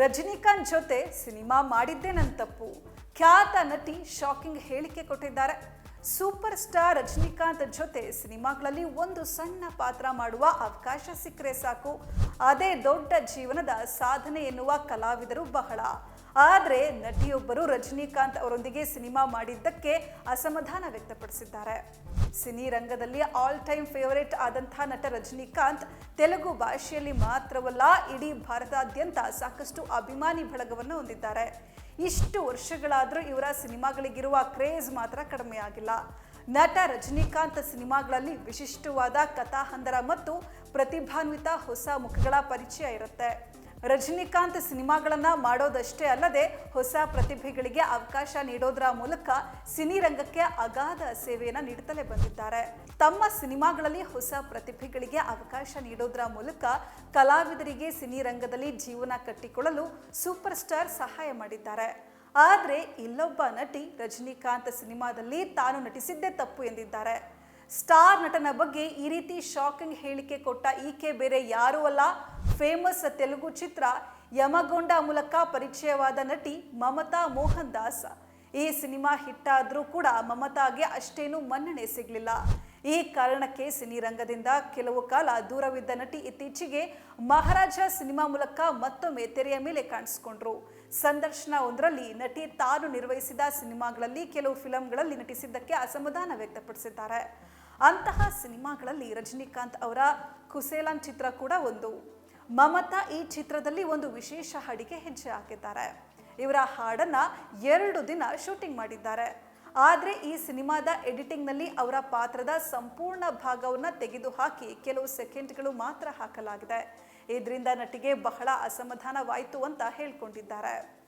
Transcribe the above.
ರಜನಿಕಾಂತ್ ಜೊತೆ ಸಿನಿಮಾ ಮಾಡಿದ್ದೇ ನನ್ನ ತಪ್ಪು ಖ್ಯಾತ ನಟಿ ಶಾಕಿಂಗ್ ಹೇಳಿಕೆ ಕೊಟ್ಟಿದ್ದಾರೆ. ಸೂಪರ್ ಸ್ಟಾರ್ ರಜನಿಕಾಂತ್ ಜೊತೆ ಸಿನಿಮಾಗಳಲ್ಲಿ ಒಂದು ಸಣ್ಣ ಪಾತ್ರ ಮಾಡುವ ಅವಕಾಶ ಸಿಕ್ಕರೆ ಸಾಕು. ಅದೇ ದೊಡ್ಡ ಜೀವನದ ಸಾಧನೆ ಎನ್ನುವ ಕಲಾವಿದರು ಬಹಳ. ಆದರೆ ನಟಿಯೊಬ್ಬರು ರಜನಿಕಾಂತ್ ಅವರೊಂದಿಗೆ ಸಿನಿಮಾ ಮಾಡಿದ್ದಕ್ಕೆ ಅಸಮಾಧಾನ ವ್ಯಕ್ತಪಡಿಸಿದ್ದಾರೆ. ಸಿನಿ ರಂಗದಲ್ಲಿ ಆಲ್ ಟೈಮ್ ಫೇವರೇಟ್ ಆದಂಥ ನಟ ರಜನಿಕಾಂತ್ ತೆಲುಗು ಭಾಷೆಯಲ್ಲಿ ಮಾತ್ರವಲ್ಲ ಇಡೀ ಭಾರತಾದ್ಯಂತ ಸಾಕಷ್ಟು ಅಭಿಮಾನಿ ಬಳಗವನ್ನು ಹೊಂದಿದ್ದಾರೆ. ಇಷ್ಟು ವರ್ಷಗಳಾದರೂ ಇವರ ಸಿನಿಮಾಗಳಿಗಿರುವ ಕ್ರೇಜ್ ಮಾತ್ರ ಕಡಿಮೆ ಆಗಿಲ್ಲ ನಟ ರಜನಿಕಾಂತ್ ಸಿನಿಮಾಗಳಲ್ಲಿ ವಿಶಿಷ್ಟವಾದ ಕಥಾಹಂದರ ಮತ್ತು ಪ್ರತಿಭಾನ್ವಿತ ಹೊಸ ಮುಖಗಳ ಪರಿಚಯ ಇರುತ್ತೆ. ರಜನಿಕಾಂತ್ ಸಿನಿಮಾಗಳನ್ನ ಮಾಡೋದಷ್ಟೇ ಅಲ್ಲದೆ ಹೊಸ ಪ್ರತಿಭೆಗಳಿಗೆ ಅವಕಾಶ ನೀಡೋದರ ಮೂಲಕ ಸಿನಿರಂಗಕ್ಕೆ ಅಗಾಧ ಸೇವೆಯನ್ನು ನೀಡುತ್ತಲೇ ಬಂದಿದ್ದಾರೆ. ತಮ್ಮ ಸಿನಿಮಾಗಳಲ್ಲಿ ಹೊಸ ಪ್ರತಿಭೆಗಳಿಗೆ ಅವಕಾಶ ನೀಡೋದರ ಮೂಲಕ ಕಲಾವಿದರಿಗೆ ಸಿನಿರಂಗದಲ್ಲಿ ಜೀವನ ಕಟ್ಟಿಕೊಳ್ಳಲು ಸೂಪರ್ ಸ್ಟಾರ್ ಸಹಾಯ ಮಾಡಿದ್ದಾರೆ. ಆದರೆ ಇಲ್ಲೊಬ್ಬ ನಟಿ ರಜನಿಕಾಂತ್ ಸಿನಿಮಾದಲ್ಲಿ ತಾನು ನಟಿಸಿದ್ದೇ ತಪ್ಪು ಎಂದಿದ್ದಾರೆ. ಸ್ಟಾರ್ ನಟನ ಬಗ್ಗೆ ಈ ರೀತಿ ಶಾಕಿಂಗ್ ಹೇಳಿಕೆ ಕೊಟ್ಟ ಈಕೆ ಬೇರೆ ಯಾರೂ ಅಲ್ಲ. ಫೇಮಸ್ ತೆಲುಗು ಚಿತ್ರ ಯಮಗೊಂಡ ಮೂಲಕ ಪರಿಚಯವಾದ ನಟಿ ಮಮತಾ ಮೋಹನ್ ದಾಸ್ ಈ ಸಿನಿಮಾ ಹಿಟ್ಟಾದರೂ ಕೂಡ ಮಮತಾಗೆ ಅಷ್ಟೇನು ಮನ್ನಣೆ ಸಿಗಲಿಲ್ಲ. ಈ ಕಾರಣಕ್ಕೆ ಸಿನಿರಂಗದಿಂದ ಕೆಲವು ಕಾಲ ದೂರವಿದ್ದ ನಟಿ ಇತ್ತೀಚೆಗೆ ಮಹಾರಾಜ ಸಿನಿಮಾ ಮೂಲಕ ಮತ್ತೊಮ್ಮೆ ತೆರೆಯ ಮೇಲೆ ಕಾಣಿಸಿಕೊಂಡ್ರು. ಸಂದರ್ಶನ ಒಂದರಲ್ಲಿ ನಟಿ ತಾನು ನಿರ್ವಹಿಸಿದ ಸಿನಿಮಾಗಳಲ್ಲಿ ಕೆಲವು ಫಿಲಂಗಳಲ್ಲಿ ನಟಿಸಿದ್ದಕ್ಕೆ ಅಸಮಾಧಾನ ವ್ಯಕ್ತಪಡಿಸಿದ್ದಾರೆ. ಅಂತಹ ಸಿನಿಮಾಗಳಲ್ಲಿ ರಜನಿಕಾಂತ್ ಅವರ ಕುಸೇಲನ್ ಚಿತ್ರ ಕೂಡ ಒಂದು. ಮಮತಾ ಈ ಚಿತ್ರದಲ್ಲಿ ಒಂದು ವಿಶೇಷ ಹಾಡಿಗೆ ಹೆಜ್ಜೆ ಹಾಕಿದ್ದಾರೆ. ಇವರ ಹಾಡನ್ನ ಎರಡು ದಿನ ಶೂಟಿಂಗ್ ಮಾಡಿದ್ದಾರೆ. ಆದರೆ ಈ ಸಿನಿಮಾದ ಎಡಿಟಿಂಗ್ನಲ್ಲಿ ಅವರ ಪಾತ್ರದ ಸಂಪೂರ್ಣ ಭಾಗವನ್ನು ತೆಗೆದುಹಾಕಿ ಕೆಲವು ಸೆಕೆಂಡ್ಗಳು ಮಾತ್ರ ಹಾಕಲಾಗಿದೆ. ಇದರಿಂದ ನಟಿಗೆ ಬಹಳ ಅಸಮಾಧಾನವಾಯಿತು ಅಂತ ಹೇಳ್ಕೊಂಡಿದ್ದಾರೆ.